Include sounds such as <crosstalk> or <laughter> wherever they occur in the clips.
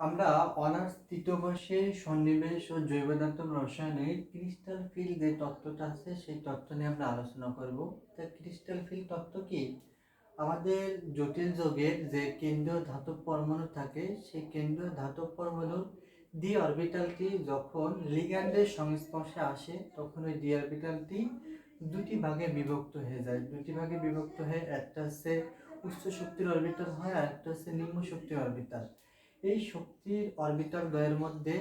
আমরা অনার্স তৃতীয় বর্ষে সন্নিবেশ ও জৈবদান্তম রসায়নের ক্রিস্টাল ফিল যে তত্ত্বটা আছে, সেই তত্ত্ব নিয়ে আমরা আলোচনা করব। তা ক্রিস্টাল ফিল তত্ত্ব কি? আমাদের জটিল যোগের যে কেন্দ্রীয় ধাতব পরমাণু থাকে, সেই কেন্দ্রীয় ধাতব পরমাণুর ডি অরবিটালটি যখন লিগ্যান্ডের সংস্পর্শে আসে, তখন ওই ডি অরবিটালটি দুটি ভাগে বিভক্ত হয়ে যায়। দুটি ভাগে বিভক্ত হয়ে একটা হচ্ছে উচ্চ শক্তির অরবিটাল হয় আর একটা হচ্ছে নিম্ন শক্তির অরবিটাল এই শক্তির অরবিটাল দ্বয়ের মধ্যে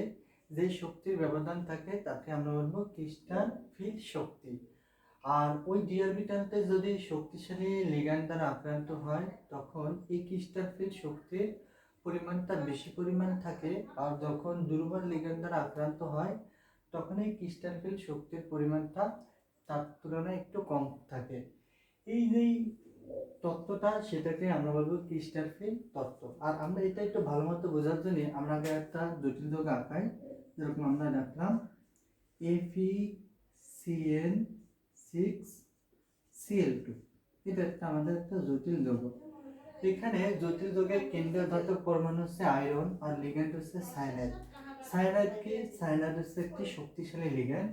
যে শক্তির ব্যবধান থাকে, তাকে আমরা বলব ক্রিস্টাল ফিল্ড শক্তি। আর ওই ডি অরবিটালতে যদি শক্তিশালী লিগ্যান্ড দ্বারা আক্রান্ত হয়, তখন এই ক্রিস্টাল ফিল্ড শক্তির পরিমাণটা বেশি পরিমাণ থাকে। আর যখন দুর্বল লিগ্যান্ড দ্বারা আক্রান্ত হয়, তখন এই ক্রিস্টাল ফিল্ড শক্তির পরিমাণটা তার তুলনায় একটু কম থাকে। এই যেই তত্ত্বটা সেটাকে আমরা বলব ক্রিস্টাল ফিল্ড তত্ত্ব। আর আমরা এটা একটু ভালো মতো বোঝার জন্য আমরা আগে একটা জটিল যোগ আঁকাই, যেরকম আমরা রাখলাম এফি সিএন সিক্স সিএল টু এটা একটা আমাদের একটা জটিল যোগ। এখানে জটিল যোগের কেন্দ্রীয় ধাতব পরমাণু হচ্ছে আয়রন আর লিগ্যান্ড হচ্ছে সাইনাইড সাইনাইড কি সাইনাইড হচ্ছে একটি শক্তিশালী লিগ্যান্ড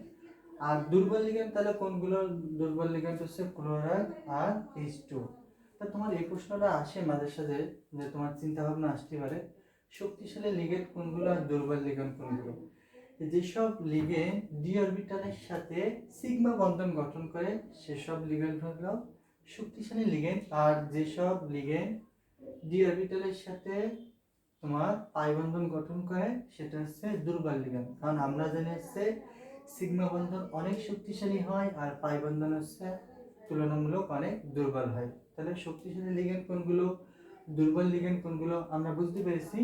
আর দুর্বল লিগ্যান্ড তাহলে কোনগুলো? দুর্বল লিগ্যান্ড হচ্ছে ক্লোরাইড আর এইচ টু তা তোমার এই প্রশ্নটা আসে মাঝে সাঝে, যে তোমার চিন্তা ভাবনা আসতে পারে। শক্তিশালী লিগেন্ড কোনগুলো আর দুর্বল লিগেন্ড কোনগুলো? যেসব লিগেন্ড ডি অরবিটালের সাথে সিগমা বন্ধন গঠন করে, সেসব লিগেন্ড হলো শক্তিশালী লিগেন্ড আর যেসব লিগেন্ড ডি অরবিটালের সাথে তোমার পাই বন্ধন গঠন করে, সেটা হচ্ছে দুর্বল লিগেন্ড কারণ আমরা জানি হচ্ছে সিগমা বন্ধন অনেক শক্তিশালী হয় আর পাই বন্ধন হচ্ছে তুলনামূলক অনেক দুর্বল হয়। তাহলে শক্তিশালী লিগেন্ড কোনগুলো? দুর্বল লিগেন্ড কোনগুলো? আমরা বুঝতে পেরেছি।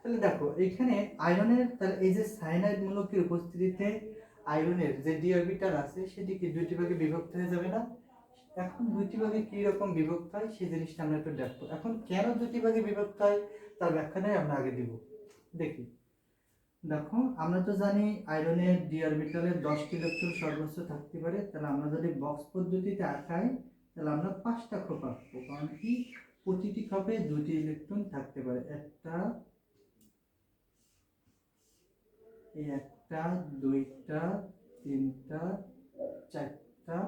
তাহলে দেখো, এখানে আয়রনের, তাহলে এই যে সাইনাইড মূলকের উপস্থিতিতে আয়রনের যে ডি অরবিটাল আছে সেটি কি দুইটি ভাগে বিভক্ত হয়ে যাবে না। এখন দুইটি ভাগে কি রকম বিভক্ত হয়, সেই জিনিসটা আমরা একটু দেখব। এখন কেন দুটি ভাগে বিভক্ত হয়, তার ব্যাখ্যাটাই আমরা আগে দিব। দেখি। দেখো, আমরা তো জানি আয়রনের ডি অরবিটালে দশটি ইলেকট্রন সর্বোচ্চ থাকতে পারে, তাহলে আমরা যদি বক্স পদ্ধতিতে আঁকাই, তাহলে আমরা পাঁচটা খোপ আঁকবো, কারণ কি? প্রতিটি খোপে দুটি ইলেকট্রন থাকতে পারে, একটা একটা, দুইটা, তিনটা, চারটা,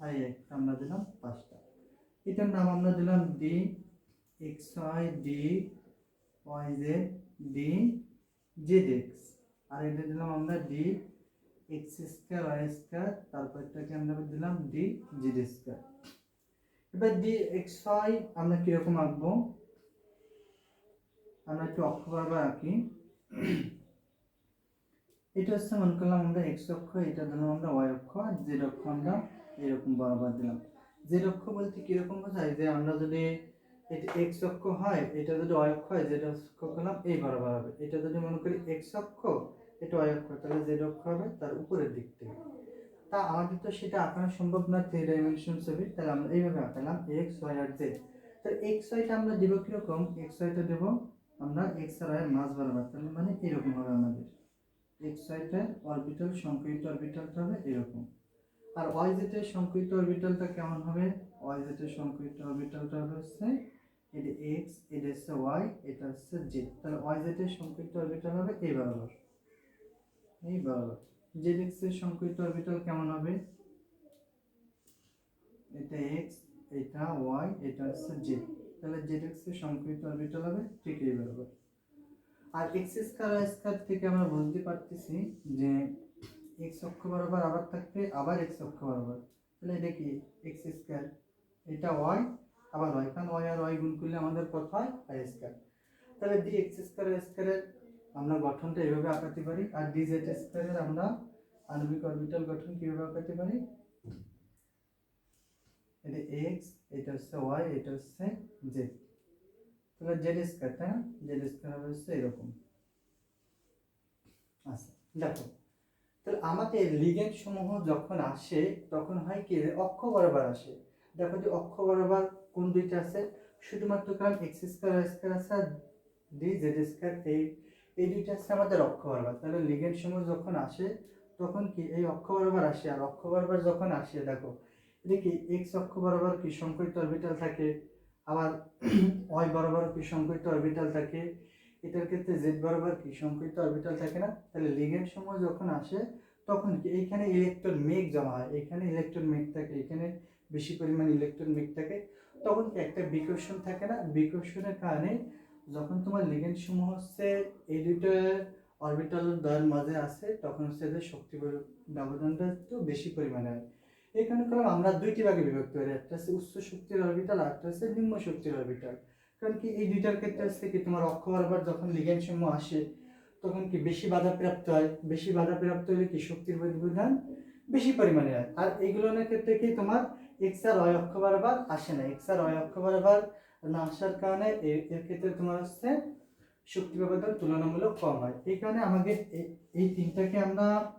আর একটা আমরা দিলাম পাঁচটা। এটার নাম আমরা দিলাম D X Y D Y Z D Z X আর এটা দিলাম আমরা D X square Y square তারপরটাকে আমরা দিলাম ডি জেড স্কোয়ার এবার ডি এক্স ওয়াই আমরা কীরকম আঁকবো? আমরা একটু অক্ষ বরাবর আঁকি। এটা হচ্ছে মনে করলাম আমরা এক্স অক্ষ, এটা দিলাম আমরা ওয়াই অক্ষ, আর জেড অক্ষ আমরা এরকম বরাবর দিলাম। জেড অক্ষ বলতে কীরকম বোঝায়? যে আমরা যদি এটা এক্স অক্ষ হয়, এটা যদি ওয়াই অক্ষ হয় জেড অক্ষ করলাম এই বরাবর হবে। এটা যদি মনে করি এক্স অক্ষ, এটা ওয়াই অক্ষ, তাহলে জেড অক্ষ হবে তার উপরের দিক থেকে। তা আমাদের তো সেটা আঁকানো সম্ভব না থ্রি ডাইমেনশন ছবি, তাহলে আমরা এইভাবে আঁকালাম এক্স ওয়াই আর জেড তাহলে এক্স ওয়াইটা আমরা দেবো কীরকম? এক্স ওয়াইটা দেবো আমরা এক্স আর ওয়াই মাঝ বরাবর, তাহলে মানে এরকম হবে আমাদের। এক্স ওয়াইটা অরবিটাল সংকরিত অরবিটালটা হবে এরকম। আর ওয়াই জেটের সংকরিত অরবিটালটা কেমন হবে? ওয়াই জেটের সংকরিত অরবিটালটা হচ্ছে এটা এক্স এটা হচ্ছে ওয়াই এটা হচ্ছে জেড তাহলে ওয়াই জেটের সংকরিত অরবিটাল হবে এই বরাবর। এই বরাবর। জেড এক্সের সংকরিত অরবিটাল কেমন হবে? এটা এক্স এটা ওয়াই এটা হচ্ছে জেড তাহলে জেড এক্সের সংকরিত অরবিটাল হবে ঠিক এই বরাবর। আর এক্স স্কয়ার ওয়াই স্কয়ার থেকে আমরা বুঝতে পারতেছি যে এক্স অক্ষ বরাবর আবার থাকবে আবার এক্স অক্ষ বরাবর। তাহলে এটা কি এক্স স্কয়ার এটা ওয়াই আবার ওয়াই কারণ ওয়াই আর ওয়াই গুণ করলে আমাদের কত হয়? আর স্কয়ার তাহলে ডি এক্স স্কয়ার স্কয়ারের আমরা গঠনটা এভাবে আঁকাতে পারি, আর ডি জেড স্কয়ারের আমরা আণবিক অরবিটাল গঠন কীভাবে আঁকাতে পারি? এটা এক্স এটা হচ্ছে ওয়াই এটা হচ্ছে জেড তাহলে জেড স্কয়ার তাই না জেড স্কয়ার হবে হচ্ছে এরকম। আচ্ছা দেখো, তাহলে আমাদের লিগেন্ড সমূহ যখন আসে, তখন হয় কি? অক্ষ বরাবর আসে। দেখো যে অক্ষ বরাবর কোন দুইটা আছে? শুধুমাত্র কারণ এক্স স্কয়ার স্কয়ার আছে আর ডি জেড স্কয়ার এই এই দুইটা আছে আমাদের অক্ষ বরাবর। তাহলে লিগেন্ড সমূহ যখন আসে, তখন কি এই অক্ষ বরাবর আসে? আর অক্ষ বরাবর যখন আসে, দেখো, এটা কি এক্স অক্ষ বরাবর কি সংকরিত অরবিটাল থাকে? আবার <clears throat> ওয়াই বরাবর কি সংকরিত অরবিটাল থাকে? এটার ক্ষেত্রে জেড বরাবর কি সংকৃত অরবিটাল থাকে না? তাহলে লিগেন্ড সমূহ যখন আসে, তখন কি এইখানে ইলেকট্রন মেঘ জমা হয়? এখানে ইলেকট্রন মেঘ থাকে এখানে বেশি পরিমাণ ইলেকট্রন মেঘ থাকে, তখন কি একটা বিকর্ষণ থাকে না? বিকর্ষণের কারণে যখন তোমার লিগেন্ড সমূহ হচ্ছে এই দুটো অরবিটাল দ্বয়ের মাঝে আসে তখন হচ্ছে এদের শক্তি ব্যবধানটা একটু বেশি পরিমাণে হয়। এখানে করলাম আমরা দুইটি ভাগে বিভক্ত করি, একটা হচ্ছে উচ্চ শক্তির অরবিটাল আর একটা হচ্ছে নিম্ন শক্তির অরবিটাল কারণ কি এই দুইটার ক্ষেত্রে হচ্ছে কি তোমার অক্ষ বরাবর যখন লিগেন্ড সমূহ আসে, তখন কি বেশি বাধা প্রাপ্ত হয়? বেশি বাধা প্রাপ্ত হলে কি শক্তির ব্যবধান বেশি পরিমাণে হয়? আর এইগুলোর ক্ষেত্রে কি তোমার এক্স আর অক্ষ বরাবর আসে না এক্স আর অক্ষ বরাবর না আসার কারণে এর ক্ষেত্রে তোমার হচ্ছে শক্তি ব্যবধান তুলনামূলক কম হয় এই কারণে আমাকে এ- এই তিনটাকে আমরা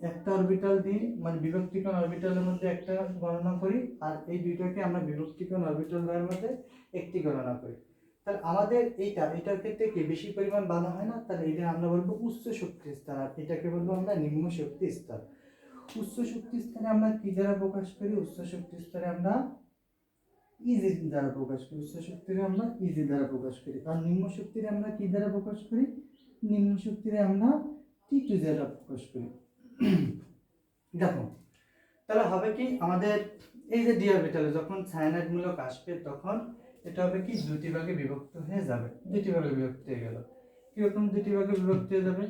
একটা অরবিটাল দিই মানে বিভক্তিকোণ অরবিটালের মধ্যে একটা গণনা করি, আর এই দুইটাকে আমরা বিভক্তিকোণ অরবিটাল দ্বয়ের মধ্যে একটি গণনা করি। তাহলে আমাদের এইটা এটার ক্ষেত্রে কি বেশি পরিমাণ বাধা হয় না? তাহলে এটা আমরা বলব উচ্চ শক্তি স্তর, আর এটাকে বলব আমরা নিম্ন শক্তি স্তর। উচ্চ শক্তি স্তরে আমরা কি দ্বারা প্রকাশ করি? উচ্চ শক্তি স্তরে আমরা ইজি দ্বারা প্রকাশ করি। উচ্চ শক্তিরে আমরা ইজি দ্বারা প্রকাশ করি। আর নিম্ন শক্তিরে আমরা কি দ্বারা প্রকাশ করি? নিম্ন শক্তিরে আমরা টি টু দ্বারা প্রকাশ করি। দেখো, তাহলে হবে কি আমাদের এই যে ডি অরবিটালে যখন সায়ানাইড মূলক আসবে, তখন এটা হবে কি দুটি ভাগে বিভক্ত হয়ে যাবে। দুটি ভাগে বিভক্ত হয়ে গেল। কীরকম দুটি ভাগে বিভক্ত হয়ে যাবে?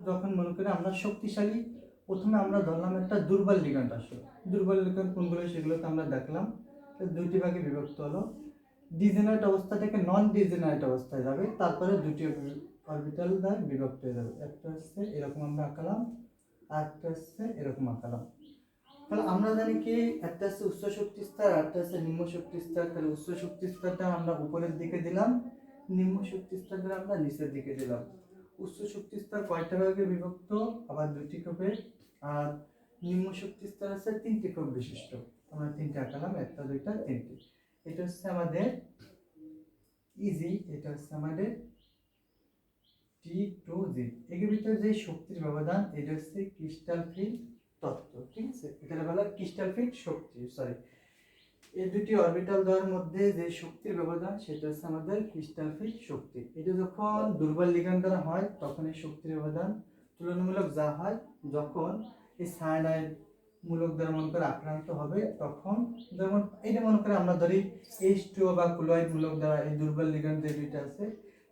যখন মনে করি আমরা শক্তিশালী, প্রথমে আমরা ধরলাম একটা দুর্বল লিগান্ড আসলো। দুর্বল লিগান্ড কোনগুলো সেগুলো তো আমরা দেখলাম। তো দুইটি ভাগে বিভক্ত হলো। ডিজেনারেট অবস্থা থেকে নন ডিজেনারেট অবস্থায় যাবে, তারপরে দুটি অরবিটাল দ্বারা বিভক্ত হয়ে যাবে। একটা হচ্ছে এরকম আমরা আঁকালাম, আর একটা হচ্ছে এরকম আঁকালাম। তাহলে আমরা জানি কি, একটা হচ্ছে উচ্চ শক্তি স্তর, আর একটা হচ্ছে নিম্ন শক্তি স্তর। তাহলে উচ্চ শক্তি স্তরটা আমরা উপরের দিকে দিলাম, নিম্ন শক্তি স্তরটা আমরা নিচের দিকে দিলাম। উচ্চ শক্তি স্তর কয়টা ভাগে বিভক্ত? আবার দুইটি কোপে আর নিম্ন শক্তি স্তর আছে তিনটি কোপ বিশিষ্ট। আমরা তিনটে আঁকালাম, একটা, দুইটা, তিনটে। এটা হচ্ছে আমাদের ইজি এটা হচ্ছে আমাদের টি টু জি এর ভিতরে যে শক্তির ব্যবধান, এটা হচ্ছে ক্রিস্টাল ফিল্ড তত্ত্ব, ঠিক আছে? এটার বলা ক্রিস্টাল ফিল্ড শক্তি সরি এই দুটি অরবিটাল দ্বয়ের মধ্যে যে শক্তির ব্যবধান, সেটা হচ্ছে আমাদের ক্রিস্টাল ফিল্ড শক্তি। এটা যখন দুর্বল লিগান দ্বারা হয়, তখন এই শক্তির ব্যবধান তুলনামূলক যা হয়, যখন এই সায়ানাইড মূলক দ্বারা মনে করে আক্রান্ত হবে, তখন যেমন এইটা মনে করে আমরা ধরি এইচ টু বা ক্লোরাইড মূলক দ্বারা এই দুর্বল লিগান যে দুইটা আছে,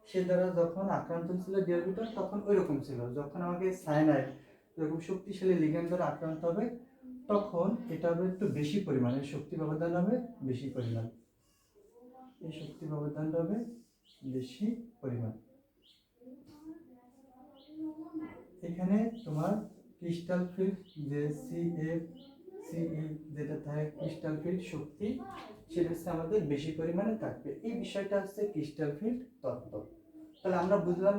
সে দ্বারা যখন আক্রান্ত ছিল ডিয়ারবিটার তখন ওই রকম ছিল। যখন আমাকে সায়ানাইড এরকম শক্তিশালী লিগান দ্বারা আক্রান্ত হবে তখন এটা হবে একটু বেশি পরিমাণে শক্তি ব্যবধান হবে, বেশি পরিমাণ। এই শক্তি ব্যবধানটা হবে বেশি পরিমাণ। এখানে তোমার ক্রিস্টাল ফিল্ড যে সি এফ সি যেটা থাকে ক্রিস্টাল ফিল্ড শক্তি, সেটা হচ্ছে আমাদের বেশি পরিমাণে থাকবে। এই বিষয়টা হচ্ছে ক্রিস্টাল ফিল্ড তত্ত্ব। তাহলে আমরা বুঝলাম